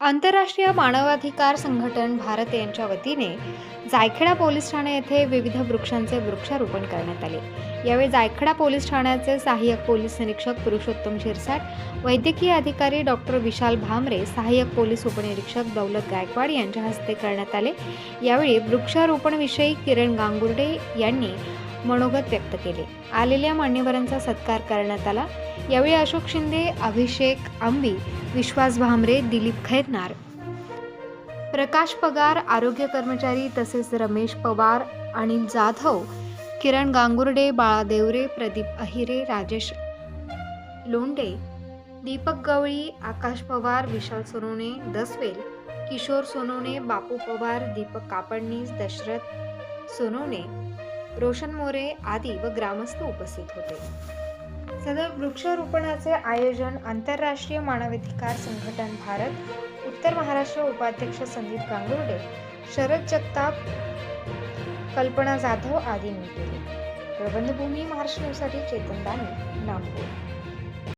आंतरराष्ट्रीय मानवाधिकार संघटन भारत यांच्या वतीने जायखेडा पोलीस ठाणे येथे विविध वृक्षांचे वृक्षारोपण करण्यात आले. यावेळी जायखेडा पोलीस ठाण्याचे सहाय्यक पोलीस निरीक्षक पुरुषोत्तम शिरसाट वैद्यकीय अधिकारी डॉक्टर विशाल भामरे सहाय्यक पोलीस उपनिरीक्षक दौलत गायकवाड यांच्या हस्ते करण्यात आले. यावेळी वृक्षारोपणविषयी किरण गांगुर्डे यांनी मनोगत व्यक्त केले. आलेल्या मान्यवरांचा सत्कार करण्यात आला. यावेळी अशोक शिंदे अभिषेक आंबी विश्वास भामरे दिलीप खैरनार. प्रकाश पगार आरोग्य कर्मचारी तसेच रमेश पवार अनिल जाधव किरण गांगुर्डे बाळा देवरे प्रदीप अहिरे राजेश लोंडे दीपक गवळी आकाश पवार विशाल सोनवणे दसवेल किशोर सोनवणे बापू पवार दीपक कापडनीस दशरथ सोनवणे रोशन मोरे आदी व ग्रामस्थ उपस्थित होते. सदर वृक्षारोपणाचे आयोजन आंतरराष्ट्रीय मानवाधिकार संघटन भारत उत्तर महाराष्ट्र उपाध्यक्ष संदीप गांगुर्डे शरद जगताप कल्पना जाधव आदींनी केले. प्रबंधभूमी महाराष्ट्र न्यूजसाठी चेतन दाने नागपूर.